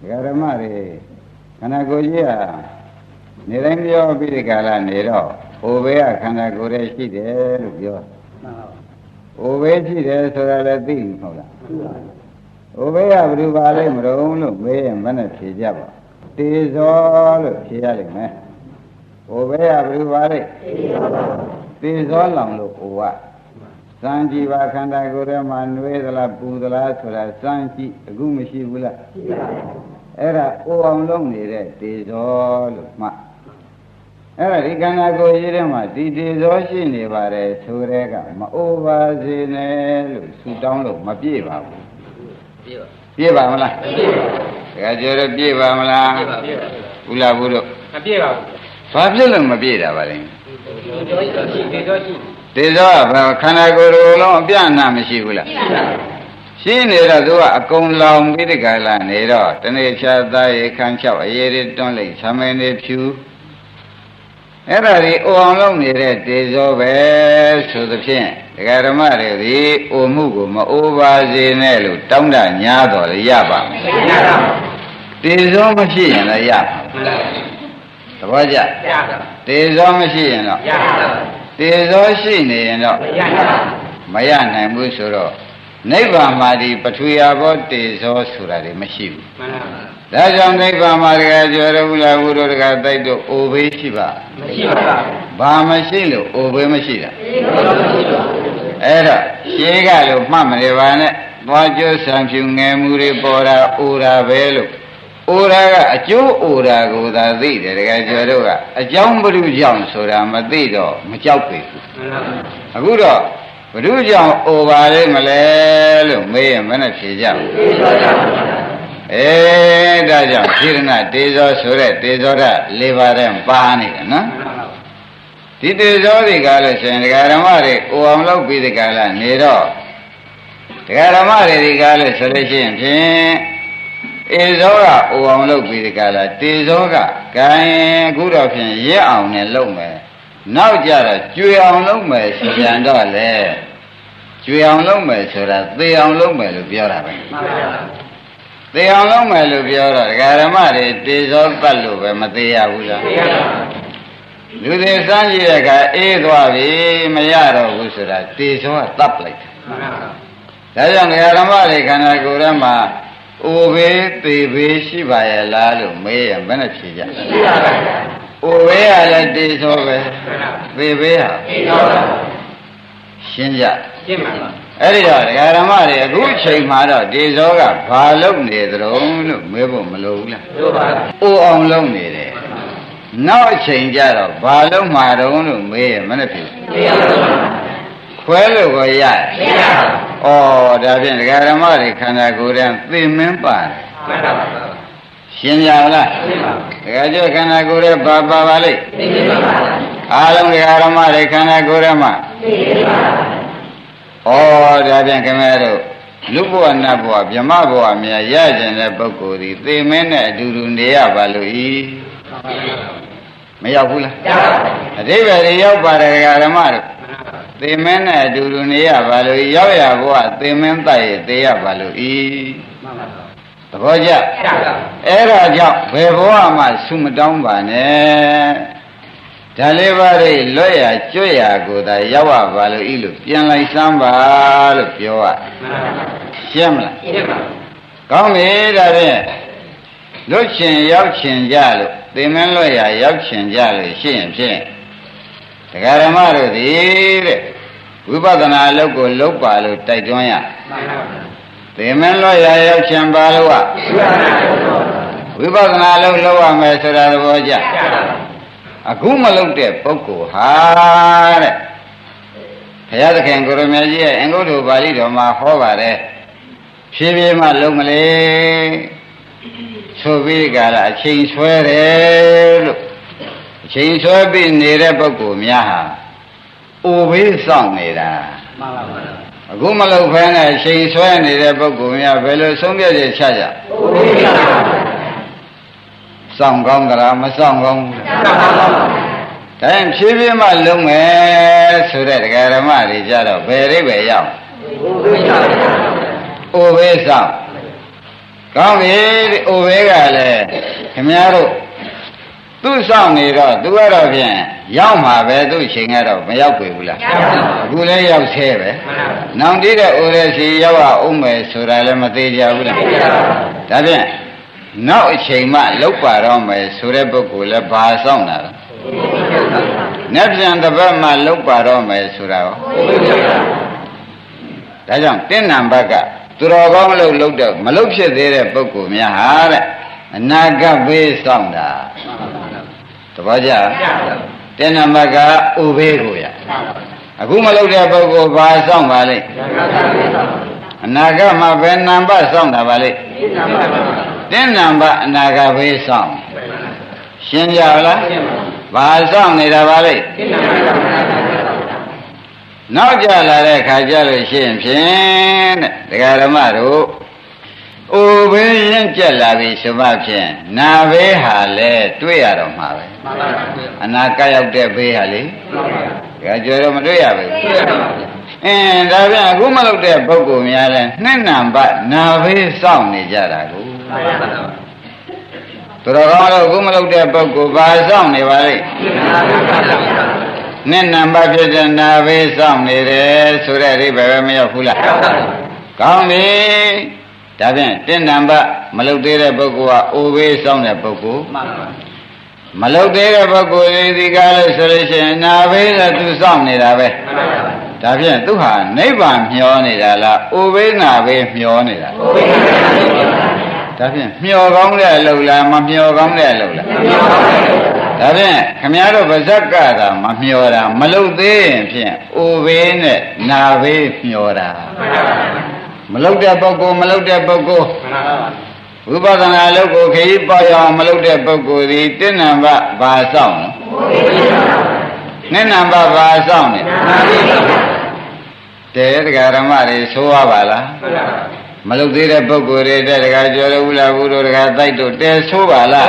ဒကာဓမ္မတွေခန္ဓာကိုယ်ကြီးဟာနေတိုင်းပြောပြီးဒီကာလနေတော့ဟိုဘေးကခန္ဓာကိုယ်ရဲ့ရှိတယ်လို့ပြောဟိုဘေးရှိတယ်ဆိုတာလည်းသိမဟုတ်လားဟိုဘေးကဘယ်သူပါလိမ့်မလို့လို့မေးရင်မနဲ့ဖြေကြပါတေဇောလို့ဖြေရလိမ့်မယ်ဟိုဘေးကဘယ်သူပါလိမ့်တေဇောလောင်လို့ဟိုကစံကြည်ပါခန္ဓာကိုယ်ထဲမှာနှွေးသလားပူသလားဆိုတာစံကြည့်အခုမရှိဘူးလားရှိပါဘူး အဲ့ဒါအိုအောင်လုံးနေတဲ့တေဇောလို့မှတ်အဲ့ဒါဒီခန္ဓာကိုယ်ကြီးထဲမှာဒီတေဇောရှိနေပါတယ်ဆိုတဲ့ကမအိုပါစေနဲ့လို့ဆူတောင်းလို့မပြည့်ပါဘူးပြည့်ပါမလားပြည့်ပါဘူးဒါကြတော့ပြည့်ပါမလားပြည့်ပါပြည့်ပါဘူးလားဘူးတို့မပြည့်ပါဘူးဘာဖြစ်လို့မပြည့်တာပါလဲကြောရှိဒေကြောရှိတေဇောကဘာခန္ဓာကိုယ်လိုလုံးအပြအနာမရှိဘူးလား ရှိနေတော့သူကအကုန်လောင်ပြီးတကလာနေတော့တနေ့ချာသားရေခန်းချောက်အရေးတွေတွန်းလိုက်ဆံမင်းတွေဖြူအဲ့ဒါဒီအိုအောင်လုံးနေတဲ့တေဇောပဲဆိုသဖြင့်ဒကာဓမ္မတွေဒီအိုမှုကိုမအိုပါစေနဲ့လို့တောင်းတညာတော်လေရပါမယ်ရတာတေဇောမရှိရင်လည်းရပါမယ်သဘောကျရတာတေဇောမရှိရင်တော့ရတာတေဇောရှိနေရင်တော့ရတာမရနိုင်ဘူးဆိုတော့ နိဗ္ဗာန်မှာဒီပထဝီအဘောတေဇောဆိုတာတွေမရှိဘူးမှန်ပါ။ဒါကြောင့်နိဗ္ဗာန်မှာတကယ်ကျော်ရဘူးလားဘုရောတကယ်တိုက်တော့အိုဘေးရှိပါမရှိပါဘူး။ဘာမရှိလို့အိုဘေးမရှိတာမရှိပါဘူး။အဲ့တော့ရှင်းကလို့မှတ်မနေပါနဲ့။သွားကျိုးဆံဖြူငယ်မှုတွေပေါ်တာအိုတာပဲလို့အိုတာကအကျိုးအိုတာကိုသာသိတယ်တကယ်ကျော်တို့ကအကြောင်းဘုရုကြောင့်ဆိုတာမသိတော့မကြောက်ပေဘူးမှန်ပါအခုတော့ ဘု து ကြောင့်အိုပါလိမ့်မလဲလို့မေးရင်မနဲ့ဖြေကြဘူးအေးဒါကြောင့်ဖြေရဏတေဇောဆိုတဲ့တေဇောဓာတ်၄ပါးတဲ့ပါနေတယ်နော်ဒီတေဇောတွေကလည်းရှင်ဒကာဓမ္မတွေအိုအောင်လုပ်ပြီးဒီကလာနေတော့ဒကာဓမ္မတွေဒီကလည်းဆိုလို့ရှိရင်ဖြင့်ဧဇောကအိုအောင်လုပ်ပြီးဒီကလာတေဇောကဂိုင်းအခုတော့ဖြင့်ရက်အောင်နဲ့လုပ်မယ် နောက်ကြတော့ကျွေအောင်လုပ်မယ်ဆိုပြန်တော့လေကျွေအောင်လုပ်မယ်ဆိုတာသေအောင်လုပ်မယ်လို့ပြောတာပဲမှန်ပါသေအောင်လုပ်မယ်လို့ပြောတော့ဒကာဓမ္မတွေတေဇောပတ်လို့ပဲမသေးရဘူးလားရတာလူတွေစမ်းကြည့်တဲ့အခါအေးသွားပြီမရတော့ဘူးဆိုတာတေဇောကတပ်လိုက်တယ်မှန်ပါဒါကြောင့်ဒကာဓမ္မတွေခန္ဓာကိုယ်ထဲမှာအိုဘေးသေဘေးရှိပါရဲ့လားလို့မေးရင်ဘယ်နဲ့ဖြေကြရှိပါပါ အိုဘေးကလည်းတေဇောပဲသေဘေးဟာဒီတော့ရှင်းကြရှင်းပါပါအဲ့ဒီတော့ဒကာဓမ္မတွေအခုချိန်မှာတော့တေဇောကဘာလုပ်နေသတုံးလို့မေးဖို့မလိုဘူးလားတို့ပါအိုအောင်လုံးနေတယ်နောက်အချိန်ကျတော့ဘာလုံးမှာတုံးလို့မေးရင်မနဲ့ဖြစ်မရပါဘူးခွဲလို့ကိုရမရပါဘူးဩဒါဖြင့်ဒကာဓမ္မတွေခန္ဓာကိုယ်တည်းသိမင်းပါတယ်မှန်ပါပါ ရှင်းကြလားရှင်းပါဒကာကျော်ခန္ဓာကိုယ်တည်းဘာပါပါလိမ့်သိနေပါပါအားလုံးဒကာဓမ္မတွေခန္ဓာကိုယ်တည်းမှာသိနေပါပါဩဒါဖြင့်ခင်ဗျားတို့လူဘဝနတ်ဘဝဗြဟ္မဘဝမြတ်ရကျင်တဲ့ပုဂ္ဂိုလ်ဒီသိမင်းနဲ့အတူတူနေရပါလို့ဤမရောက်ဘူးလားရပါအတိပ္ပယ်တွေရောက်ပါတယ်ဒကာဓမ္မတို့သေမင်းနဲ့အတူတူနေရပါလို့ဤရောက်ရဘဝသေမင်းတိုက်ရသေရပါလို့ဤမှန်ပါပါ သဘောကျရပါအဲ့ဒါကြောင့်ဘယ်ဘဝမှဆုမတောင်းပါနဲ့ဒါလေးပါးတွေလွတ်ရကျွတ်ရကိုသာရောက်ရပါလို့ဤလို့ပြန်လိုက်စမ်းပါလို့ပြောရမှန်ပါပါရှင်းမလားရှင်းပါကောင်းပြီဒါဖြင့်လွတ်ချင်ရောက်ချင်ကြလို့သင်မင်းလွတ်ရရောက်ချင်ကြလို့ရှိရင်ဖြင့်တရားဓမ္မတို့သည်တဲ့ဝိပဿနာအလုပ်ကိုလုပ်ပါလို့တိုက်တွန်းရမှန်ပါပါ သင်မင်းလွတ်ရရောက်ချင်ပါလို့ကဝိပါဒနာတော့ဝိပဿနာအလုပ်လုပ်ရမယ်ဆိုတာသဘောကျရပါပါအခုမလုပ်တဲ့ပုဂ္ဂိုလ်ဟာတဲ့ဘုရားသခင်ကိုရမကြီးရဲ့အင်္ဂုတ္တပါဠိတော်မှာဟောပါတယ်ဖြည်းဖြည်းမှလုံးမလေဆိုပြီးကြလားအချိန်ဆွဲတယ်လို့အချိန်ဆွဲပြီးနေတဲ့ပုဂ္ဂိုလ်များဟာအိုဘေးစောင့်နေတာမှန်ပါပါ အခုမလုပ်ဖဲနဲ့အချိန်ဆွဲနေတဲ့ပုဂ္ဂိုလ်များဘယ်လိုဆုံးဖြတ်ချက်ချကြဘုရားပါပါစောင့်ကောင်းကြလားမစောင့်ကောင်းဘူးလားမှန်ပါပါဒါရင်ဖြည်းဖြည်းမှလုံးမယ်ဆိုတဲ့ဒကာဓမ္မတွေကြတော့ဘယ်အိဗယ်ရောက်ဘုရားပါအိုဘေးဆောင်ကောင်းပြီအိုဘေးကလည်းခင်ဗျားတို့ သူ့ဆောင်နေတော့သူကတော့ဖြင့်ရောက်မှာပဲသူ့ချိန်ကတော့မရောက်ပြီဘူးလားအခုလည်းရောက်သေးပဲနောင်တည်းတဲ့အိုရဲစီရောက်အောင်မယ်ဆိုတာလည်းမသေးကြဘူးလားဒါဖြင့်နောက်အချိန်မှလောက်ပါတော့မယ်ဆိုတဲ့ပုဂ္ဂိုလ်လည်းဘာဆောင်တာလဲ။နှစ်ပြန်တစ်ပတ်မှလောက်ပါတော့မယ်ဆိုတာရော။ဒါကြောင့်တင်းနံဘက်ကသူတော်ကောင်းလို့လောက်တော့မလောက်ဖြစ်သေးတဲ့ပုဂ္ဂိုလ်များဟာတဲ့ အနာဂတ်ဘေးဆောင်တာ။တပည့်ကြတင်းနံဘက်ကဥဘေးကိုရ။အခုမလောက်တဲ့ပုဂ္ဂိုလ်ဘာဆောင်ပါလိမ့်။အနာဂတ်မှာဘယ်နံပါတ်ဆောင်တာပါလိမ့်။တင်းနံပါတ်အနာဂတ်ဘေးဆောင်။ရှင်းကြလား။ဘာဆောင်နေတာပါလိမ့်။နောက်ကြလာတဲ့ခါကြလို့ရှိရင်ဖြင့်တဲ့ဒကာဓမ္မတို့ အိုဘေးရင်ကြက်လာပြီဆိုမှဖြင့်နာဘေးဟာလဲတွေ့ရတော့မှာပဲအနာကရောက်တဲ့ဘေးဟာလေဒကာကျော်တော့မတွေ့ရဘူးအင်းဒါပြန်အခုမလုပ်တဲ့ပုဂ္ဂိုလ်များလဲနှစ်နံပါတ်နာဘေးစောင့်နေကြတာကိုသူတော်ကောင်းလို့အခုမလုပ်တဲ့ပုဂ္ဂိုလ်ဘာစောင့်နေပါလိမ့်နှစ်နံပါတ်ဖြစ်တဲ့နာဘေးစောင့်နေတယ်ဆိုတဲ့အိဗယ်ပဲမရောက်ဘူးလားကောင်းပြီ ဒါဖြင့်တင်းနံပါတ်မလုတ်သေးတဲ့ပုဂ္ဂိုလ်ကအိုဘေးစောင့်တဲ့ပုဂ္ဂိုလ်မလုတ်သေးတဲ့ပုဂ္ဂိုလ်ဒီကားလို့ဆိုလို့ရှိရင်နာဘေးကသူစောင့်နေတာပဲဒါဖြင့်သူဟာနိဗ္ဗာန်မျောနေတာလားအိုဘေးနာဘေးမျောနေတာဒါဖြင့်မျောကောင်းတဲ့အလုပ်လားမမျောကောင်းတဲ့အလုပ်လားဒါဖြင့်ခမည်းတော်ဗဇက်ကတာမမျောတာမလုတ်သေးရင်ဖြင့်အိုဘေးနဲ့နာဘေးမျောတာမ လုတ်တဲ့ပုဂ္ဂိုလ်မလုတ်တဲ့ပုဂ္ဂိုလ်ဝိပဿနာလုပ်ကိုခရီးပေါ်ရအောင်မလုပ်တဲ့ပုဂ္ဂိုလ်ဒီတဏ္ဏဘဘာဆောင်လဲနိဏ္ဏဘဘာဆောင်လဲတဲတရားဓမ္မတွေဆိုရပါလားမလုတ်သေးတဲ့ပုဂ္ဂိုလ်တွေတဲ့တရားကျော်လို့ဘူးလားဘူးတို့တရားတိုက်တို့တဲဆိုပါလား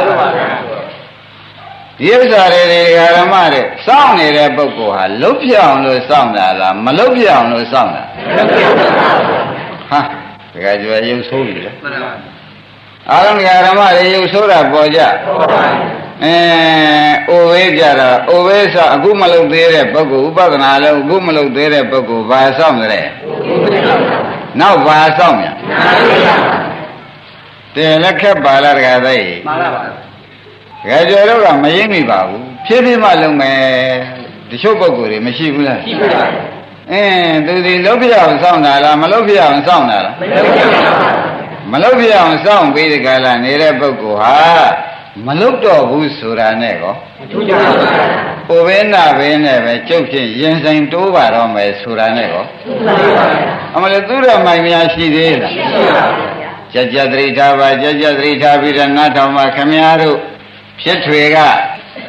ဒီဥစ္စာတွေတရားဓမ္မတွေစောင့်နေတဲ့ပုဂ္ဂိုလ်ဟာလုတ်ပြအောင်လို့စောင့်တာလားမလုတ်ပြအောင်လို့စောင့်တာဟာတ ရားကျော်ရုပ်ဆိုးပြီလေအာရုံဓမ္မတွေရုပ်ဆိုးတာပေါ်ကြအဲအိုဝေးကြတော့အိုဝေးဆိုအခုမလုတ်သေးတဲ့ပုဂ္ဂိုလ်ဥပဒနာလုံးအခုမလုတ်သေးတဲ့ပုဂ္ဂိုလ်ဘာစောင့်ကြလဲနောက်ဘာစောင့်မြန်တယ်လက်ခက်ပါလားတခါသိမှန်ပါပါတခါကျော်တော့ကမရင်းမိပါဘူးဖြည်းဖြည်းမှလုံးမယ်တချို့ပုဂ္ဂိုလ်တွေမရှိဘူးလားရှိပါပါ အင်းသူဒီလုတ်ပြအောင်စောင့်တာလားမလုတ်ပြအောင်စောင့်တာလားမလုပ်ကြပါဘူးမလုတ်ပြအောင်စောင့်ပြီးဒီကလာနေတဲ့ပုဂ္ဂိုလ်ဟာမလုတ်တော့ဘူးဆိုတာနဲ့ကောထူးကြပါဘူးကိုယ်ပဲနာပဲနဲ့ပဲကျုပ်ဖြင့်ရင်ဆိုင်တိုးပါတော့မယ်ဆိုတာနဲ့ကောအမလေးသူရမိုင်များရှိသေးလားကြကြသတိထားပါကြကြသတိထားပြီးတော့နားထောင်ပါခမည်းတော်ဖြစ်ထွေက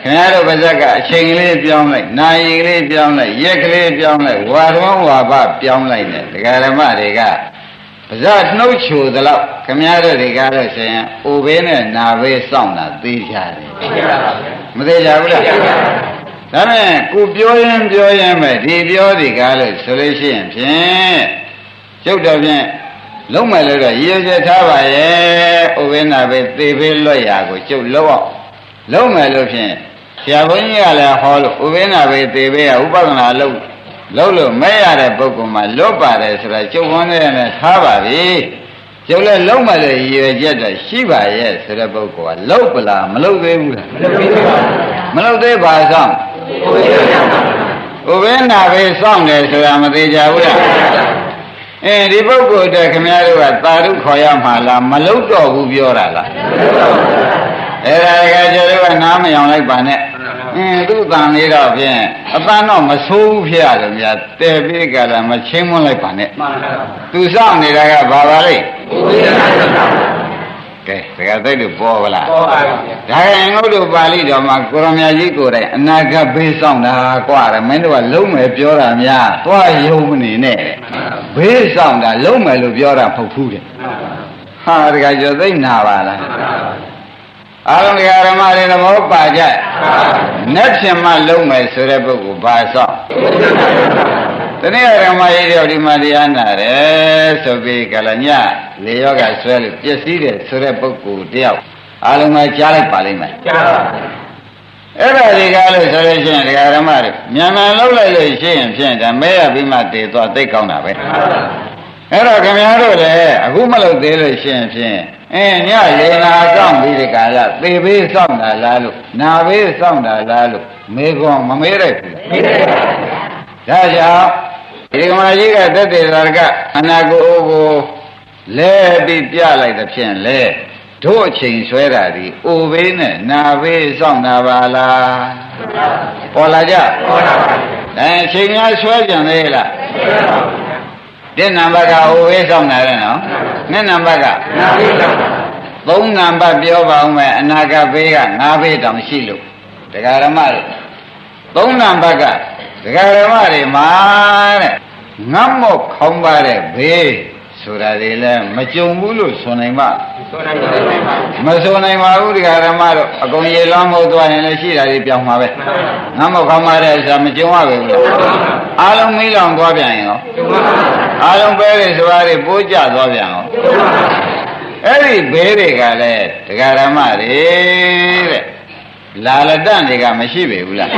ခင်ဗျားတို့ပါဇက်ကအချိန်ကလေးပြောင်းလိုက်နာရီကလေးပြောင်းလိုက်ရက်ကလေးပြောင်းလိုက်ဝါတော်ဝါပပြောင်းလိုက်တယ်ဒကာဓမ္မတွေကပါဇက်နှုတ်ချိုသလောက်ခင်ဗျားတို့တွေကတော့ဆိုရင်အိုဘေးနဲ့နာဘေးစောင့်တာသိကြတယ်ရှိပါပါမသေးကြဘူးလားဒါနဲ့ကိုပြောရင်ပြောရင်ပဲဒီပြောဒီကားလို့ဆိုလို့ရှိရင်ဖြင့်ကျုပ်တော့ဖြင့်လုံးမယ်လို့တော့ရည်ရွယ်ချက်ထားပါရဲ့ဥပ္ပနာပဲသေဘေးလွတ်ရာကိုကျုပ်လုံးအောင်လုံးမယ်လို့ဖြင့် ဆရာဘုန်းကြီးကလည်းဟောလို့ဥပ္ပနာပဲသေဘေးကဥပဒနာလုံးလုံးလို့မဲ့ရတဲ့ပုဂ္ဂိုလ်မှာလွတ်ပါတယ်ဆိုတာကျုပ်ဝန်နဲ့နဲ့ထားပါပြီကျုပ်လည်းလုံးမယ်လို့ရည်ရွယ်ချက်တော့ရှိပါရဲ့ဆိုတဲ့ပုဂ္ဂိုလ်ကလုံးပလားမလုံးသေးဘူးလားမလုပ်သေးပါဆောင်ဥပင်းနာပဲစောင့်တယ်ဆိုတာမသေးကြဘူးလားအဲဒီပုဂ္ဂိုလ်တဲ့ခင်ဗျားတို့ကသာဓုခေါ်ရမှာလားမလုပ်တော့ဘူးပြောတာလားအဲ့ဒါကကျတော့ကနားမယောင်လိုက်ပါနဲ့ အင်းသူ့တန်လေးတော့ဖြင့်အတန်းတော့မဆိုးဘူးဖျက်လို့များတဲပြီးကြလားမချင်းမွန်းလိုက်ပါနဲ့မှန်ပါပါသူစောင့်နေတာကဘာပါလိမ့်ဘုရားရှင်ပါကဲတကယ်သိလို့ပေါ်ပါလားပေါ်ပါပါဒါရင်ငုတ်တို့ပါဠိတော်မှာကိုရမကြီးကိုယ်တိုင်အနာဂတ်ဘေးဆောင်တာကွာတယ်မင်းတို့ကလုံးမယ်ပြောတာများသွားယုံမနေနဲ့တဲ့ဘေးဆောင်တာလုံးမယ်လို့ပြောတာမဟုတ်ဘူးတဲ့ဟာတကယ်ကျော်သိနာပါလား အားလုံးတရားဓမ္မတွေသဘောပါကြနတ်ဖြင်မှလုံးမယ်ဆိုတဲ့ပုဂ္ဂိုလ်ဘာဆောင်တနေ့ဓမ္မကြီးတယောက်ဒီမှာတရားနာတယ်ဆိုပြီးကလညလေယောဂဆွဲလို့ပျက်စီးတယ်ဆိုတဲ့ပုဂ္ဂိုလ်တယောက်အားလုံးကကြားလိုက်ပါလိမ့်မယ်ကြားပါအဲ့ဒါဒီကားလို့ဆိုလို့ရှိရင်ဒကာဓမ္မတွေမြန်မြန်လှုပ်လိုက်လို့ရှိရင်ဖြင့်ဒါမဲရပြီးမှတည်သွားသိကောင်းတာပဲအဲ့တော့ခင်ဗျားတို့လည်းအခုမလုပ်သေးလို့ရှိရင်ဖြင့် အင်းညရေနာဆောင်ပြီးဒီကာလသေဘေးဆောင်တာလားလို့နာဘေးဆောင်တာလားလို့မေကွန်မမေးလိုက်ဘူးမိတယ်ဒါကြောင့်ဒီကမာကြီးကတက်တေသာကအနာကိုအိုးကိုလဲပြီးပြလိုက်တဲ့ဖြင့်လဲတို့အချိန်ဆွဲတာဒီအိုဘေးနဲ့နာဘေးစောင့်တာပါလားပေါ်လာကြပေါ်လာပါအဲအချိန်များဆွဲကြံသေးလားဘုရား တဲ့နံပါတ်ကအိုဘေးစောင့်တာလေနော်နှစ်နံပါတ်ကနာပြီးတော့သုံးနံပါတ်ပြောပါဦးမယ်အနာဂတ်ဘေးကငါးဘေးတောင်ရှိလို့တရားဓမ္မတွေသုံးနံပါတ်ကတရားဓမ္မတွေမှာတဲ့ငတ်မော့ခေါင်းပါတဲ့ဘေး ဆိုတာတွေလည်းမကြုံဘူးလို့ဆိုနိုင်ပါဆိုနိုင်တယ်ပါမဆိုနိုင်ပါဘူးတရားဓမ္မတို့အကုန်ရေလွှမ်းမို့သွားရင်လည်းရှိတာတွေပြောင်းမှာပဲငတ်မော့ခေါင်းပါတဲ့ဆိုတာမကြုံရဘူးလားအားလုံးမိလောင်သွားပြန်ရင်ရောကျုံပါအားလုံးပဲတွေဆိုတာတွေပိုးကြသွားပြန်ရောကျုံပါအဲ့ဒီဘေးတွေကလည်းတရားဓမ္မတွေတဲ့လာလတန်တွေကမရှိပေဘူးလား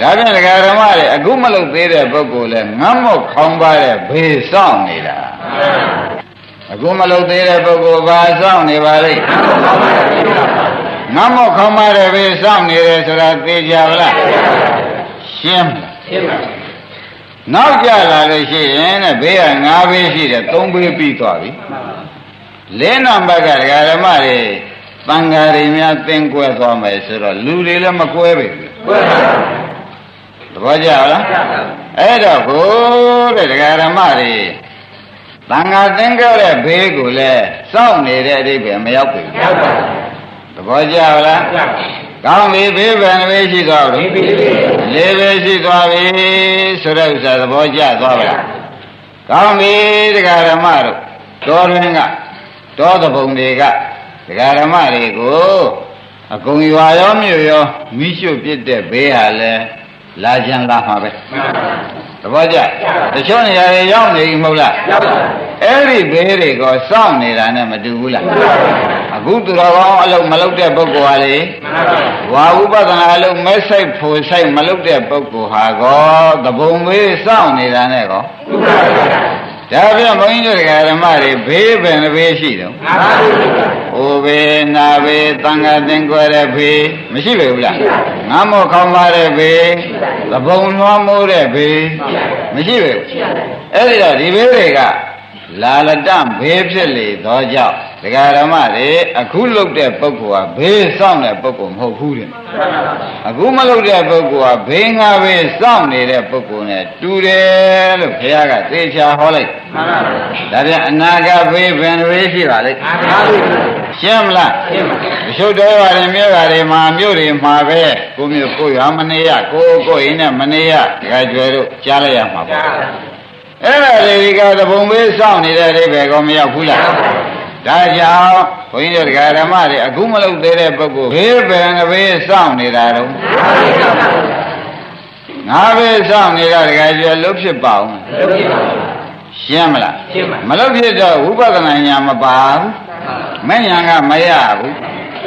ဒါပြန်တရားဓမ္မတွေအခုမလုပ်သေးတဲ့ပုဂ္ဂိုလ်လဲငတ်မော့ခေါင်းပါတဲ့ဘေးစောင့်နေတာအခုမလုပ်သေးတဲ့ပုဂ္ဂိုလ်ဘာစောင့်နေပါလိမ့်ငတ်မော့ခေါင်းပါတဲ့ဘေးစောင့်နေတယ်ဆိုတာသိကြပါလားရှင်းမလားရှင်းပါနောက်ကြလာလို့ရှိရင်တဲ့ဘေးက၅ဘေးရှိတယ်၃ဘေးပြီးသွားပြီလေးနံပါတ်ကဒကာဓမ္မတွေတန်ဃာတွေများသင်ကွဲသွားမယ်ဆိုတော့လူတွေလည်းမကွဲပဲဘူးဘုရား သဘောကျလားအဲ့တော့ဘုတဲ့ဒကာဓမ္မတွေတန်ဃာသင်ကြတဲ့ဘေးကိုလည်းစောင့်နေတဲ့အဓိပ္ပာယ်မရောက်ဘူးရောက်ပါသဘောကျလားရောက်ကောင်းပြီဘေးဘယ်နှဘေးရှိသွားပြီဒီပြီလေးဘေးရှိသွားပြီဆိုတဲ့ဥစ္စာသဘောကျသွားပါလားကောင်းပြီဒကာဓမ္မတို့တော်တွင်ကတောသဘုံတွေကဒကာဓမ္မတွေကိုအကုန်ရွာရောမြို့ရောမိရှုပြစ်တဲ့ဘေးဟာလဲ လာကြံလာမှာပဲသဘောကျတချို့နေရာတွေရောက်နေပြီမဟုတ်လားရောက်ပါအဲ့ဒီဘေးတွေကိုစောင့်နေတာနဲ့မတူဘူးလားအခုသူတော်ကောင်းအလုံးမလုပ်တဲ့ပုဂ္ဂိုလ်ဟာလေမှန်ပါဝါဥပဒနာအလုံးမဲဆိုင်ဖို့ဆိုင်မလုပ်တဲ့ပုဂ္ဂိုလ်ဟာကောသဘုံဘေးစောင့်နေတာနဲ့ကောဘုရား ဒါပြန်ဘုန်းကြီးတို့ဓမ္မတွေဘေးပဲနှဘေးရှိတော့ငါပါဘူး။အိုဘေးနာဘေးသံဃာသင်္ကွယ်တဲ့ဘေးမရှိပေဘူးလား။ငါမောခေါင်းပါတဲ့ဘေးသဘုံလွှမ်းမိုးတဲ့ဘေးမရှိပေဘူး။အဲ့ဒီတော့ဒီဘေးတွေကလာလတဘေးဖြစ်လေသောကြောင့် ဒကာဓမ္မတွေအခုလုတ်တဲ့ပုဂ္ဂိုလ်ဟာဘေးစောင့်တဲ့ပုဂ္ဂိုလ်မဟုတ်ဘူးတဲ့။အခုမလုတ်တဲ့ပုဂ္ဂိုလ်ဟာဘေးငါဘေးစောင့်နေတဲ့ပုဂ္ဂိုလ်နဲ့တူတယ်လို့ဘုရားကသေချာဟောလိုက်မှန်ပါဒါပြန်အနာဂတ်ဘေးဘယ်နှဘေးရှိပါလိမ့်ငါပါဘူးရှင်းမလားရှင်းပါအရှုပ်တော်ရတယ်မြို့ရတယ်မှာမြို့တွေမှာပဲကိုမျိုးကိုရွာမနေရကိုကိုရင်းနဲ့မနေရဒကာကျွယ်တို့ကြားလိုက်ရမှာပေါ့ကြားအဲ့ဒါလေဒီကသဘုံဘေးစောင့်နေတဲ့အိဗယ်ကောမရောက်ဘူးလား ဒါကြောင့်ဘုန်းကြီးတို့ဒကာဓမ္မတွေအခုမလုပ်သေးတဲ့ပုဂ္ဂိုလ်ဘေးဘယ်နှဘေးစောင့်နေတာတော့ငါဘေးစောင့်နေတာဒကာကျွယ်လုတ်ဖြစ်ပါအောင်လုပ်ပြပါရှင်းမလားရှင်းပါမလုတ်ဖြစ်တော့ဝိပဿနာဉာဏ်မပါဘူးမဉဏ်ကမရဘူး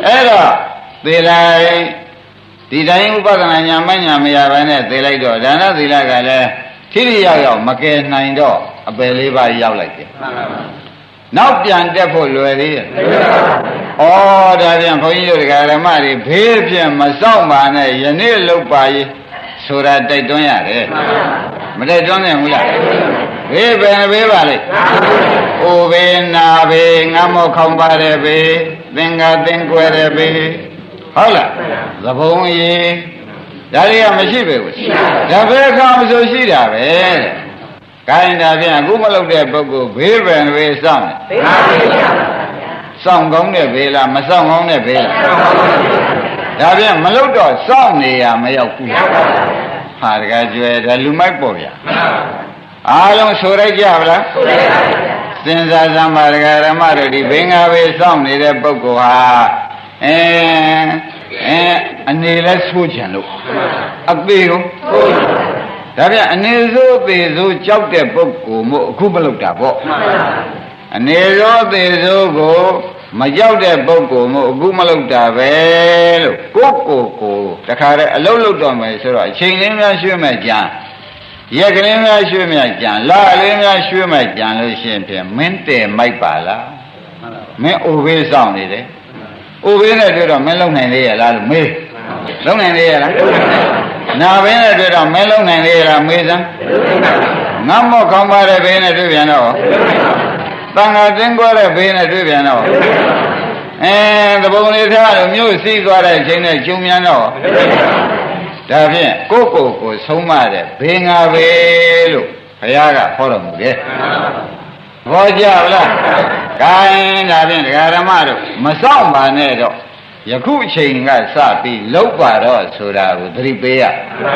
အဲ့တော့သေလိုက်ဒီတိုင်းဥပဒနာညာမညာမရဘဲနဲ့သေလိုက်တော့ဒါနသီလကလည်းထိရိရောက်ရောက်မကယ်နိုင်တော့အပယ်လေးပါးရောက်လိုက်တယ်မှန်ပါပါ နောက်ပြန်တက်ဖို့လွယ်သေးရဲ့လွယ်ပါပါဩဒါပြန်ဘုန်းကြီးတို့ဓမ္မတွေဘေးဖြင့်မစောင့်ပါနဲ့ယနေ့လုတ်ပါရေးဆိုတာတိုက်တွန်းရတယ်မှန်ပါပါမတိုက်တွန်းနိုင်ဘူးလားဘေးပဲဘေးပါလေငါပါဘူး။အိုဘေနာဘေငါမောခေါင်းပါတဲ့ဘေသင်္ကာသင်္ကွယ်တဲ့ဘေဟုတ်လား။သဘုံကြီးဒါတွေကမရှိပဲဘူး။ဒါပဲခါမဆိုရှိတာပဲတဲ့။ ခိုင်းတာပြန်အခုမလုပ်တဲ့ပုဂ္ဂိုလ်ဘေးပဲဘေစောင့်တယ်ငါပါဘူး။စောင့်ကောင်းတဲ့ဘေလားမစောင့်ကောင်းတဲ့ဘေလားမှန်ပါပါ။ဒါပြန်မလုပ်တော့စောင့်နေရမရောက်ဘူးရောက်ပါပါ။ဟာတကယ်ကျွဲဒါလူမိုက်ပေါ့ဗျာမှန်ပါပါ။အားလုံးဆိုရိုက်ကြပါလား။ဆိုရပါဗျာစဉ်းစားစမ်းပါဒကာရမတို့ဒီဘင်္ဂါဘေးစောင့်နေတဲ့ပုဂ္ဂိုလ်ဟာအဲအဲအနေလဲဆိုးချင်လို့အသေးကိုဆိုရပါ ဒါပြန်အနေစိုးသေးစိုးကြောက်တဲ့ပုဂ္ဂိုလ်မို့အခုမလုပ်တာပေါ့မှန်ပါဗျာအနေစိုးသေးစိုးကိုမကြောက်တဲ့ပုဂ္ဂိုလ်မို့အခုမလုပ်တာပဲလို့ကိုယ့်ကိုယ်ကိုတခါတည်းအလုံးလုံးတော့မယ်ဆိုတော့အချိန်လေးများရွှေ့မဲ့ကြံရက်ကလေးများရွှေ့မဲ့ကြံလလေးများရွှေ့မဲ့ကြံလို့ရှိရင်ဖြင့်မင်းတယ်မိုက်ပါလားမှန်ပါဗျာမင်းအိုဘေးစောင့်နေတယ်အိုဘေးနဲ့တွေ့တော့မင်းလုံနိုင်သေးရဲ့လားလို့မေးလုံနိုင်သေးရဲ့လား နာဘေးနဲ့တွေ့တော့မင်းလုံနိုင်သေးရဲ့လားမေးစမ်းငတ်မော့ခေါင်းပါတဲ့ဘေးနဲ့တွေ့ပြန်တော့တန်ဃာတင်းကွဲတဲ့ဘေးနဲ့တွေ့ပြန်တော့အဲသဘုံလေးထားလို့မြို့စီးသွားတဲ့အချိန်နဲ့ကျုံမြန်တော့ဒါဖြင့်ကိုယ့်ကိုယ်ကိုဆုံးမတဲ့ဘေးငါပဲလို့ဘုရားကဟောတော်မူတယ်ဘောကြဗလား။ကိုင်းဒါဖြင့်ဒကာရမတို့မစောင့်ပါနဲ့တော့ ယခုအချိန်ကစပြီးလောက်ပါတော့ဆိုတာကိုသတိပေးရ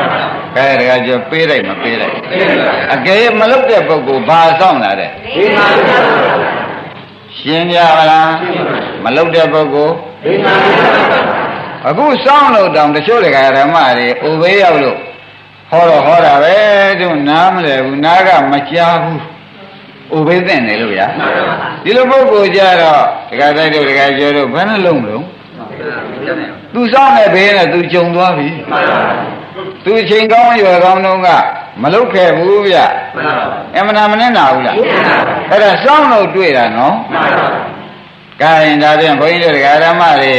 ။ကဲဒကာကျော်ပေးလိုက်မပေးလိုက်။အကယ်မလောက်တဲ့ပုဂ္ဂိုလ်ဘာစောင့်လာတဲ့ဒီမှာဗျာရှင်းကြပါလား။မလောက်တဲ့ပုဂ္ဂိုလ်ဒီမှာဗျာအခုစောင့်လို့တောင်တချို့ဒကာရမတွေအိုဘေးရောက်လို့ဟောတော့ဟောတာပဲသူနားမလဲဘူးနားကမကြားဘူး။အိုဘေးသိနေလို့ဗျာ။ဒီလိုပုဂ္ဂိုလ်ကြတော့ဒကာတိုက်တို့ဒကာကျော်တို့ဘယ်နှလုံးမလို့ သူစောင့်နေဘေးနဲ့သူကြုံသွားပြီသူအချိန်ကောင်းရွယ်ကောင်းတုန်းကမလုတ်ခဲ့ဘူးဗျအမှန်တမနဲ့နာဘူးလားအဲ့ဒါစောင့်လို့တွေ့တာနော်ကဲဒါဖြင့်ဘုန်းကြီးတို့ဒကာဓမ္မတွေ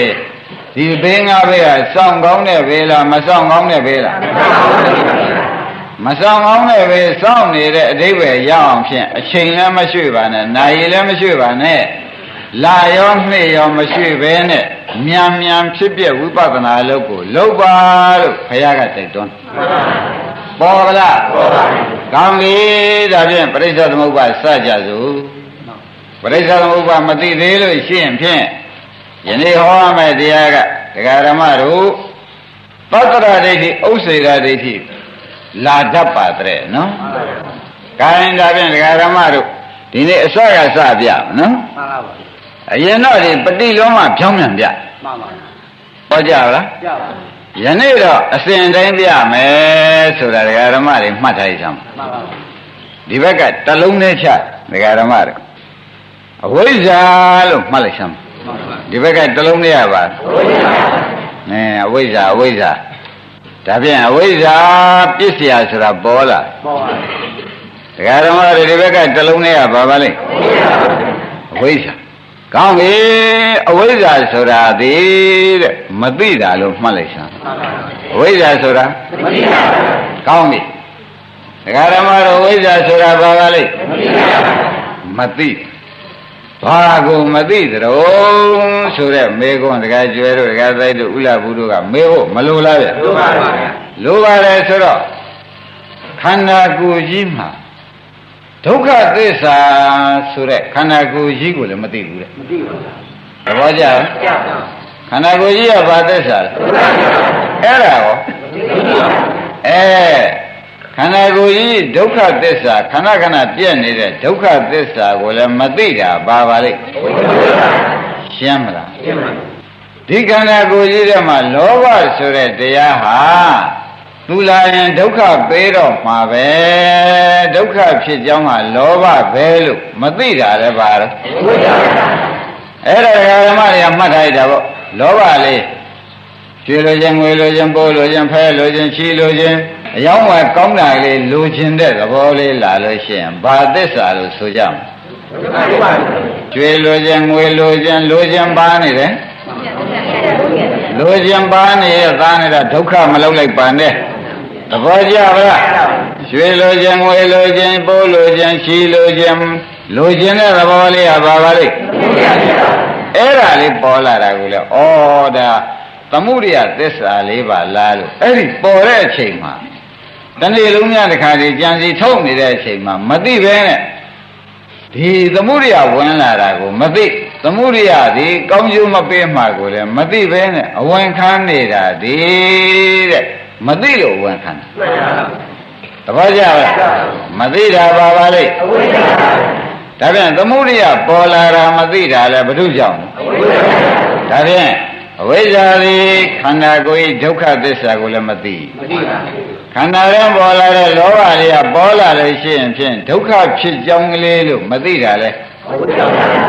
ဒီဘေးငါဘေးကစောင့်ကောင်းတဲ့ဘေးလားမစောင့်ကောင်းတဲ့ဘေးလားမဆောင်ကောင်းတဲ့ပဲစောင့်နေတဲ့အတိပ္ပယ်ရအောင်ဖြင့်အချိန်လည်းမရွှေ့ပါနဲ့နာရီလည်းမရွှေ့ပါနဲ့ လာရောနှစ်ရောမရွှေ့ဘဲနဲ့မြန်မြန်ဖြစ်ပြဝိပဿနာအလုပ်ကိုလုပ်ပါလို့ဘုရားကတိုက်တွန်းပေါ်ပါလားပေါ်ပါပြီကောင်းပြီဒါဖြင့်ပရိစ္ဆေသမုပ္ပါစကြစို့ပရိစ္ဆေသမုပ္ပါမသိသေးလို့ရှိရင်ဖြင့်ယနေ့ဟောရမယ့်တရားကဒကာရမတို့သတ္တရဒိဋ္ဌိဥစ္စေရဒိဋ္ဌိလာတတ်ပါတဲ့နော်။ကိုင်းဒါဖြင့်ဒကာရမတို့ဒီနေ့အစကစပြမယ်နော်မှန်ပါဗျာ။ အရင်တော့ဒီပฏิလောမဖြောင်းမြန်ပြမှန်ပါဟောကြလားကြပါယနေ့တော့အစဉ်တိုင်းပြမယ်ဆိုတာဒကာဓမ္မတွေမှတ်ထားရစမ်းမှန်ပါဒီဘက်ကတလုံးနဲ့ချဒကာဓမ္မတွေအဝိဇ္ဇာလို့မှတ်လိုက်စမ်းမှန်ပါဒီဘက်ကတလုံးနဲ့ရပါအဝိဇ္ဇာအဲအဝိဇ္ဇာအဝိဇ္ဇာဒါပြန်အဝိဇ္ဇာပြစ်စရာဆိုတာပေါ်လာပေါ်ပါဒကာဓမ္မတွေဒီဘက်ကတလုံးနဲ့ရပါပါလိမ့်အဝိဇ္ဇာ ကောင်းပြီအဝိဇ္ဇာဆိုတာဒီတဲ့မသိတာလို့မှတ်လိုက်စမ်းမှန်ပါဗျာအဝိဇ္ဇာဆိုတာမသိပါဘူးကောင်းပြီဒကာဓမ္မတို့အဝိဇ္ဇာဆိုတာဘာပါလိမ့်မသိပါဘူးမသိဘာကိုမသိသတုံးဆိုတဲ့မေကွန်းဒကာကျွဲတို့ဒကာသိုက်တို့ဥလဘူးတို့ကမေဖို့မလိုလားဗျလိုပါပါဗျာလိုပါတယ်ဆိုတော့ခန္ဓာကိုယ်ကြီးမှာ ဒုက္ခသစ္စာဆိုတဲ့ခန္ဓာကိုယ်ကြီးကိုလည်းမသိဘူးတဲ့မသိပါဘူးသဘောကျလားပြပါခန္ဓာကိုယ်ကြီးကဘာသစ္စာလဲအဲ့ဒါရောအဲခန္ဓာကိုယ်ကြီးဒုက္ခသစ္စာခန္ဓာခန္ဓာပြည့်နေတဲ့ဒုက္ခသစ္စာကိုလည်းမသိတာဘာပါလိမ့်ရှင်းမလားရှင်းပါဒီခန္ဓာကိုယ်ကြီးထဲမှာလောဘဆိုတဲ့တရားဟာ သူလာရင်ဒုက္ခပေးတော့မှာပဲဒုက္ခဖြစ်ကြောင်းကလောဘပဲလို့မသိတာလည်းပါတော့ဘုရားအဲ့ဒါဓမ္မတွေကမှတ်ထားရတာပေါ့လောဘလေးကျွေလိုခြင်းငွေလိုခြင်းပိုးလိုခြင်းဖဲလိုခြင်းချီလိုခြင်းအယောင်းဝယ်ကောင်းတာလေးလိုခြင်းတဲ့သဘောလေးလာလို့ရှိရင်ဘာသစ္စာလို့ဆိုကြမလဲဘုရားကျွေလိုခြင်းငွေလိုခြင်းလိုခြင်းပါနေတယ်လိုခြင်းပါနေရသားနေတာဒုက္ခမလောက်လိုက်ပါနဲ့ သဘောကျပါလားရွှေလိုခြင်းငွေလိုခြင်းပိုးလိုခြင်းချီလိုခြင်းလိုခြင်းတဲ့သဘောလေးကဘာပါလိမ့်အဲ့ဒါလေးပေါ်လာတာကိုလေဩဒါသမှုရိယသစ္စာလေးပါလားလို့အဲ့ဒီပေါ်တဲ့အချိန်မှာတနေ့လုံးများတစ်ခါတည်းကြံစီထုတ်နေတဲ့အချိန်မှာမသိပဲနဲ့ဒီသမှုရိယဝင်လာတာကိုမသိသမှုရိယဒီကောင်းကျိုးမပေးမှကိုလည်းမသိပဲနဲ့အဝင်ခံနေတာဒီတဲ့ မသိလို့အဝင်ခံတာတပည့်ကြပါလားမသိတာပါပါလိမ့်အဝိဇ္ဇာဒါပြန်သမှုရိယပေါ်လာတာမသိတာလဲဘု து ကြောင့်အဝိဇ္ဇာဒါဖြင့်အဝိဇ္ဇာသည်ခန္ဓာကိုယ်၏ဒုက္ခသစ္စာကိုလည်းမသိမသိပါဘူးခန္ဓာထဲပေါ်လာတဲ့လောဘတွေကပေါ်လာလို့ရှိရင်ဖြင့်ဒုက္ခဖြစ်ကြောင်းကလေးလို့မသိတာလေဟုတ်ကဲ့ပါဗျာ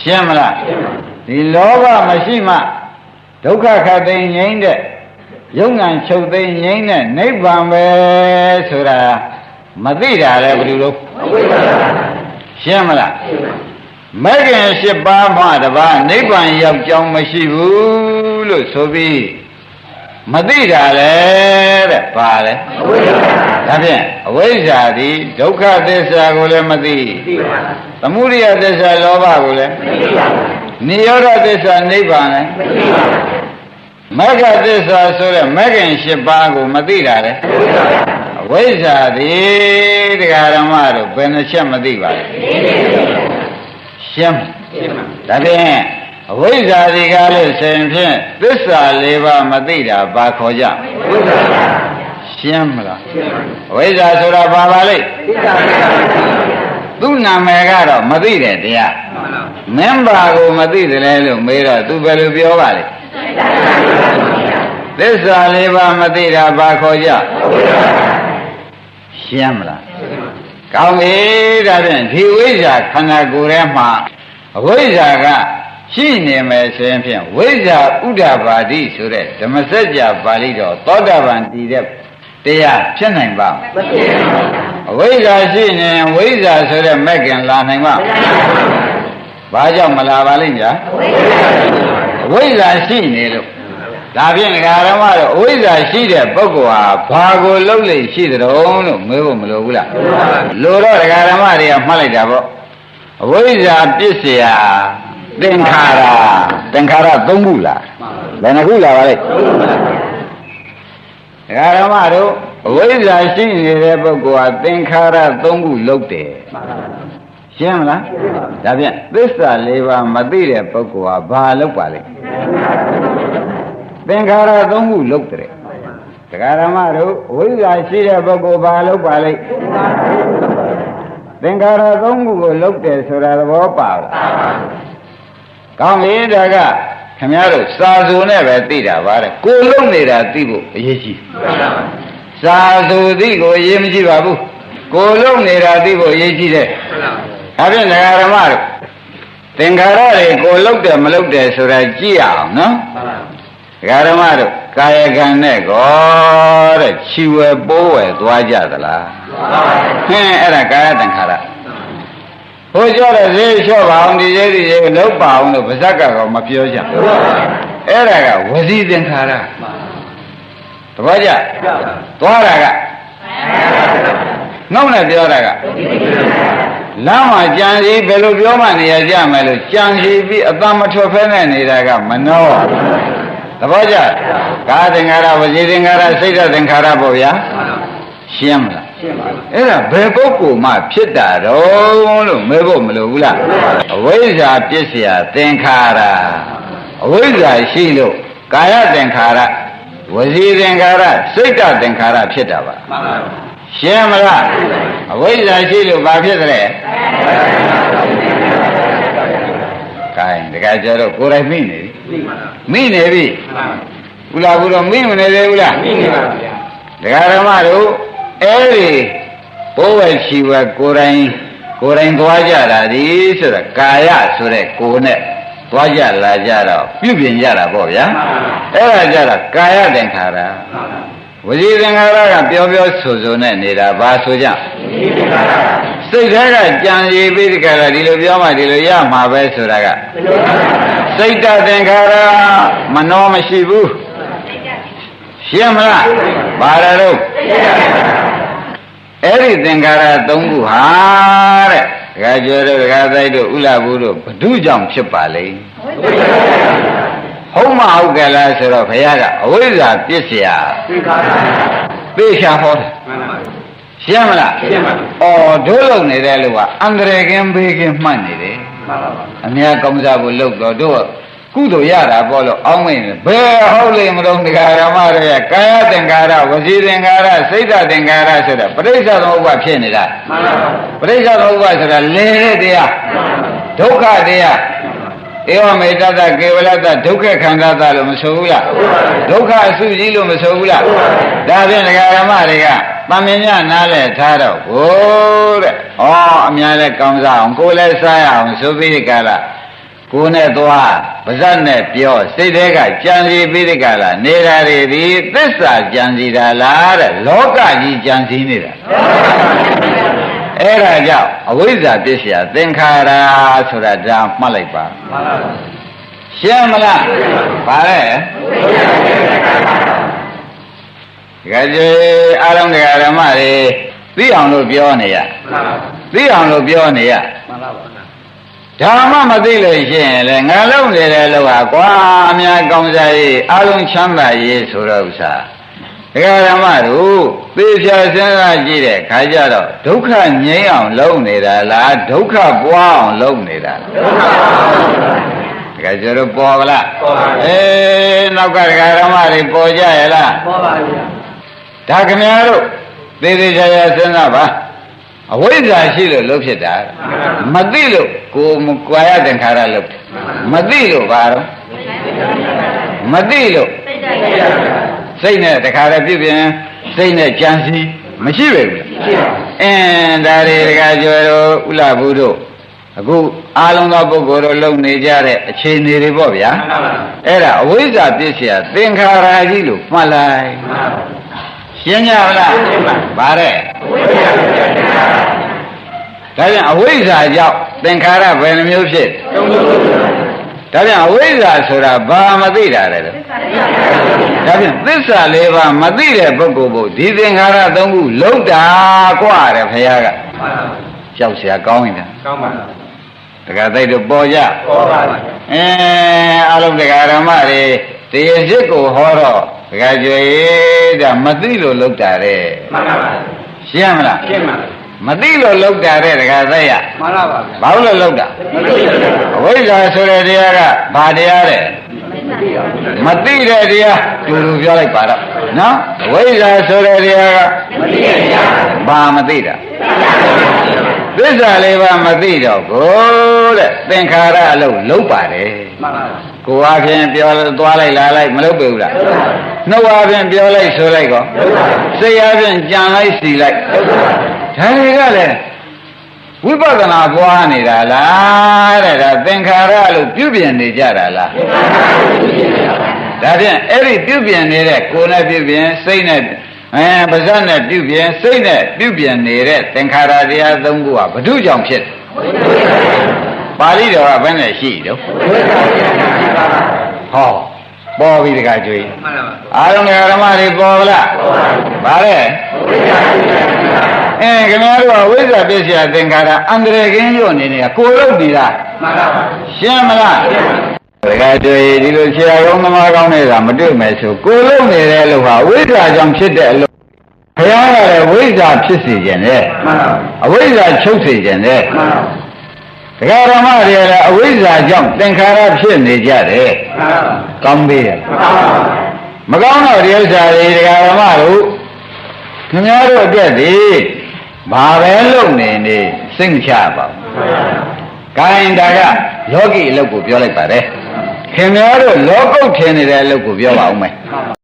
ရှင်းမလားဒီလောဘမရှိမှဒုက္ခခတ်သိမ်းငြိမ့်တဲ့ ယုံ nant ချုပ်သိမ်းငြိမ့်တဲ့နိဗ္ဗာန်ပဲဆိုတာမသိတာလေဘယ်လိုလို့ဟုတ်ကဲ့ပါဗျာရှင်းမလားမဂ္ဂင်၈ပါးမှတပါးနိဗ္ဗာန်ရောက်ကြောင်းမရှိဘူးလို့ဆိုပြီးမသိတာလေတဲ့ပါလေဟုတ်ကဲ့ပါဗျာဒါဖြင့်အဝိဇ္ဇာသည်ဒုက္ခသစ္စာကိုလည်းမသိသိပါလားသမုဒိယသစ္စာလောဘကိုလည်းမသိပါဘူးနိရောဓသစ္စာနိဗ္ဗာန်လည်းမသိပါဘူး မဂ္ဂသစ္စာဆိုတဲ့မဂ္ဂင်၈ပါးကိုမသိတာလေဟုတ်ကဲ့ပါဗျာအဝိဇ္ဇာသည်တရားဓမ္မတို့ဘယ်နှချက်မသိပါလဲရှင်းရှင်းပါဒါဖြင့်အဝိဇ္ဇာဒီကားလို့ဆိုရင်ဖြင့်သစ္စာ၄ပါးမသိတာဘာခေါ်ကြဟုတ်ကဲ့ပါဗျာရှင်းမလားရှင်းပါအဝိဇ္ဇာဆိုတာဘာပါလိမ့်သိတာသိတာသိတာသူ့နာမည်ကတော့မသိတဲ့တရားမှန်လားမင်းဘာကိုမသိတယ်လဲလို့မေးတော့သူဘယ်လိုပြောပါလဲ သစ္စာလေးပါးမသိတာဘာခေါ်ကြရှင်းမလားကောင်းပြီဒါဖြင့်ဒီဝိဇ္ဇာခန္ဓာကိုယ်ထဲမှာအဝိဇ္ဇာကရှိနေမယ်ဆိုရင်ဖြင့်ဝိဇ္ဇာဥဒ္ဒဘာတိဆိုတဲ့ဓမ္မစကြာပါဠိတော်သောတာပန်တည်တဲ့တရားဖြစ်နိုင်ပါ့မမသိပါဘူးလားအဝိဇ္ဇာရှိနေရင်ဝိဇ္ဇာဆိုတဲ့မဲ့ခင်လာနိုင်ပါ့မလားဘာကြောင့်မလာပါလိမ့်ဗျာအဝိဇ္ဇာ ရှိနေလို့ဒါဖြင့်ဒကာရမတို့အဝိဇ္ဇာရှိတဲ့ပုဂ္ဂိုလ်ဟာဘာကိုလုပ်လို့ရှိသတုံးလို့မေးဖို့မလိုဘူးလားလိုတော့ဒကာရမတွေကမှတ်လိုက်တာပေါ့အဝိဇ္ဇာပစ္စယသင်္ခါရသင်္ခါရသုံးခုလားဘယ်နှခုလားပါလဲဒကာရမတို့အဝိဇ္ဇာရှိနေတဲ့ပုဂ္ဂိုလ်ဟာသင်္ခါရသုံးခုလုပ်တယ် ရှင်းမလားဒါဖြင့်သစ္စာ၄ပါးမသိတဲ့ပုဂ္ဂိုလ်ဟာဘာလုပ်ပါလိမ့်သင်္ခါရသုံးခုလုပ်တယ်တရားဓမ္မတို့ဝိဇ္ဇာရှိတဲ့ပုဂ္ဂိုလ်ဘာလုပ်ပါလိမ့်သင်္ခါရသုံးခုကိုလုပ်တယ်ဆိုတာသဘောပါလားကောင်းပြီဒါကခင်ဗျားတို့စာစုံနဲ့ပဲသိတာပါတဲ့ကိုလုံနေတာသိဖို့အရေးကြီးစာစုသိကိုအရေးမကြီးပါဘူးကိုလုံနေတာသိဖို့အရေးကြီးတယ် ဒါဖြင့်ဒကာဓမ္မတို့သင်္ခါရတွေကိုလုတ်တယ်မလုတ်တယ်ဆိုတာကြည့်ရအောင်နော်ဒကာဓမ္မတို့ကာယကံနဲ့ကောတဲ့ခြီဝယ်ပိုးဝယ်သွားကြသလားဟင်းအဲ့ဒါကာယသင်္ခါရဟိုကြောတဲ့ဈေးလျှော့ပါအောင်ဒီဈေးဒီဈေးလုတ်ပါအောင်လို့ဗဇက်ကကောမပြောကြဘူးအဲ့ဒါကဝစီသင်္ခါရတပည့်ကြသွားတာက နှုတ်နဲ့ပြောတာကလမ်းမှာကြံစီဘယ်လိုပြောမှနေရကြမယ်လို့ကြံစီပြီးအတမထွက်ဖဲနဲ့နေတာကမနှောသဘောကျကာသင်္ခါရဝစီသင်္ခါရစိတ်ဓာတ်သင်္ခါရပေါ့ဗျာရှင်းမလားရှင်းပါပြီအဲ့ဒါဘယ်ပုဂ္ဂိုလ်မှဖြစ်တာတော့လို့မဲဖို့မလိုဘူးလားအဝိဇ္ဇာပစ္စယသင်္ခါရအဝိဇ္ဇာရှိလို့ကာယသင်္ခါရဝစီသင်္ခါရစိတ်ဓာတ်သင်္ခါရဖြစ်တာပါမှန်ပါပြီ ရှင်းမလားအဝိဇ္ဇာရှိလို့ဘာဖြစ်သလဲကဲတခါကျတော့ကိုယ်တိုင်မိနေပြီသိပါလားမိနေပြီမှန်ပါဘုလားဘုတော့မိမနေသေးဘူးလားပြီနေပါဗျာဒကာဓမ္မတို့အဲ့ဒီဘိုးဝဲချီဝဲကိုယ်တိုင်ကိုယ်တိုင်သွားကြတာဒီဆိုတော့ကာယဆိုတဲ့ကိုယ်နဲ့သွားကြလာကြတော့ပြုပြင်ကြတာပေါ့ဗျာအဲ့ဒါကြတော့ကာယသင်္ခါရ ဝစီသင်္ခါရကပြောပြောဆိုဆိုနဲ့နေတာဘာဆိုကြစိတ်ထဲကကြံရည်ပြီးဒီကရဒီလိုပြောမှဒီလိုရမှာပဲဆိုတာကစိတ်တသင်္ခါရမနှောမရှိဘူးရှင်းမလားဘာရတော့အဲ့ဒီသင်္ခါရသုံးခုဟာတဲ့ဒကာကျော်တို့ဒကာသိုက်တို့ဥလဘူးတို့ဘ ᱹ ကြောင့်ဖြစ်ပါလိမ့် ဟုတ်မဟုတ်ကဲ့လားဆိုတော့ဘုရားကအဝိဇ္ဇာပစ္စယသိပါလားသိချာဟောတယ်မှန်ပါပြီရှင်းမလားရှင်းပါပြီ။အော်တို့လုံနေတဲ့လူကအန္တရာယ်ကင်းဘေးကင်းမှတ်နေတယ်မှန်ပါပါ။အများကောင်းစားဖို့လုပ်တော့တို့ကုသိုလ်ရတာပေါ့လို့အောင်းမိနေဘယ်ဟုတ်လိမ့်မလို့တရားဓမ္မတွေရဲ့ကာယသင်္ခါရဝစီသင်္ခါရစိတ်ဓာတ်သင်္ခါရဆိုတဲ့ပရိစ္ဆေသမုပ္ပါဖြစ်နေတာမှန်ပါပါပရိစ္ဆေသမုပ္ပါဆိုတာလဲတဲ့တရားဒုက္ခတရား ဧဝမေတ္တကေဝလတ္တဒုက္ခခန္ဓာတလို့မဆိုဘူးလားဒုက္ခအစုကြီးလို့မဆိုဘူးလားဒါဖြင့်ဒကာရမတွေကတမင်ညနားလဲထားတော့ဟိုတဲ့ဩအများလဲကောင်းစားအောင်ကိုယ်လဲစားရအောင်ဆိုပြီးဒီကလာကိုယ်နဲ့သွားပါဇက်နဲ့ပြောစိတ်ထဲကကြံစီပြီးဒီကလာနေတာတွေဒီသစ္စာကြံစီတာလားတဲ့လောကကြီးကြံစီနေတာ အဲ့ဒါကြောင့်အဝိဇ္ဇာပစ္စယသင်္ခါရဆိုတာဒါမှတ်လိုက်ပါမှန်ပါပါရှင်းမလားပါလေကြကြေအားလုံးတရားဓမ္မတွေသိအောင်လို့ပြောနေရမှန်ပါပါသိအောင်လို့ပြောနေရမှန်ပါပါဓမ္မမသိလို့ရှိရင်လေငါလုံးနေတဲ့လောကကွာအများကောင်းစားရေးအားလုံးချမ်းသာရေးဆိုတော့ဥစ္စာ တရားဓမ္မတို့သေချာစဉ်းစားကြည့်တဲ့ခါကျတော့ဒုက္ခငြိမ်းအောင်လုပ်နေတာလားဒုက္ခပွားအောင်လုပ်နေတာလားတကယ်ကျတော့ပေါ်ကလားပေါ်ပါဘူးအေးနောက်ကဒကာဓမ္မတွေပေါ်ကြရဲ့လားပေါ်ပါဗျာဒါခင်ဗျားတို့သေသေးချာချာစဉ်းစားပါအဝိဇ္ဇာရှိလို့လုံးဖြစ်တာမသိလို့ကိုယ်မကွာရသင်္ခါရလုံးမသိလို့ဘာတော့မသိလို့ စိတ်နဲ့တခါတည်းပြုပြင်စိတ်နဲ့ကြံစီမရှိပဲဘူးလားရှိပါအင်းဒါတွေတကကျော်တို့ဥလာဘူးတို့အခုအားလုံးသောပုဂ္ဂိုလ်တို့လုံနေကြတဲ့အခြေအနေတွေပေါ့ဗျာမှန်ပါပါအဲ့ဒါအဝိဇ္ဇာပြည့်စရာသင်္ခါရကြီးလို့မှတ်လိုက်မှန်ပါပါရှင်းကြပါလားရှင်းပါဗါတဲ့ဝိညာဉ်ပြန်ပြန်တာဒါပြန်အဝိဇ္ဇာကြောင့်သင်္ခါရဘယ်နှမျိုးဖြစ်သုံးလို့လို့ ဒါပြန်အဝိဇ္ဇာဆိုတာဘာမသိတာလဲလို့ဒါပြန်သစ္စာလေးပါးမသိတဲ့ပုဂ္ဂိုလ်ဘုဒီသင်္ခါရသုံးခုလုံးတာกว่าတယ်ဘုရားက မှန်ပါပါ ကြောက်เสียကောင်းရင်တာ ကောင်းပါ တခါသိတော့ပေါ်ကြ ပေါ်ပါပါ အဲအလုံးတရားဓမ္မတွေတရားစစ်ကိုဟောတော့တခါကြွေဒါမသိလို့လောက်တာတဲ့ မှန်ပါပါ ရှင်းမလား ရှင်းပါ မသိလို့လောက်တာတဲ့တခါသိရမှန်ပါပါဘာလို့လောက်တာမသိဘူးအဝိဇ္ဇာဆိုတဲ့တရားကဘာတရားတဲ့မသိတဲ့တရားတူတူပြောလိုက်ပါတော့နော်အဝိဇ္ဇာဆိုတဲ့တရားကမသိရရဘာမသိတာ သစ္စာလေးပါမသိတော့ကိုတဲ့သင်္ခါရအလုံးလုံးပါတယ်မှန်ပါပါကိုယ်အားဖြင့်ပြောသွားလိုက်လာလိုက်မလုပ်ပေဘူးလားနှုတ်အားဖြင့်ပြောလိုက်ဆိုလိုက်ကောစိတ်အားဖြင့်ကြံလိုက်စီလိုက်ဒါတွေကလည်းဝိပဿနာပွားနေတာလားတဲ့ဒါသင်္ခါရလို့ပြုပြင်နေကြတာလားဒါဖြင့်အဲ့ဒီပြုပြင်နေတဲ့ကိုယ်နဲ့ပြုပြင်စိတ်နဲ့ အဲပါဇတ်နဲ့ပြုပြင်စိတ်နဲ့ပြုပြင်နေတဲ့သင်္ခါရတရားသုံးခုကဘု து ကြောင့်ဖြစ်တယ်ပါဠိတော်ကဘယ်နဲ့ရှိတော့ဟောပေါ်ပြီတခါကျွေးမှန်ပါပါအားလုံးဓမ္မတွေပေါ်ဗလားဗါတဲ့အဲခင်ဗျားတို့ကဝိဇ္ဇာပစ္စယသင်္ခါရအန္တရာယ်ကင်းညွတ်နေနေတာကိုယ်လုံးနေတာမှန်ပါပါရှင်းမလား တခါကျွေးဒီလိုဆရာကောင်းသမားကောင်းနေတာမတွေ့မယ်ဆိုကိုယ်လုံးနေတဲ့အလုပ်ဟာဝိဇ္ဇာကြောင့်ဖြစ်တဲ့အလုပ်ဘုရားကလည်းဝိဇ္ဇာဖြစ်စေခြင်းနဲ့မှန်ပါပါအဝိဇ္ဇာချုပ်စေခြင်းနဲ့မှန်ပါဒကာဓမ္မတွေလည်းအဝိဇ္ဇာကြောင့်သင်္ခါရဖြစ်နေကြတယ်မှန်ပါကောင်းသေးတယ်မှန်ပါပါမကောင်းတော့ဒီဥစ္စာတွေဒကာဓမ္မတို့ခင်ဗျားတို့အတွက်ဒီဘာပဲလုပ်နေနေစိတ်မချပါဘူး။ကိုင်းဒါကလောကီအလုပ်ကိုပြောလိုက်ပါတယ်။ ခင်ဗျားတို့လောကုတ်ထင်နေတဲ့အလုပ်ကိုပြောပါဦးမယ်မှန်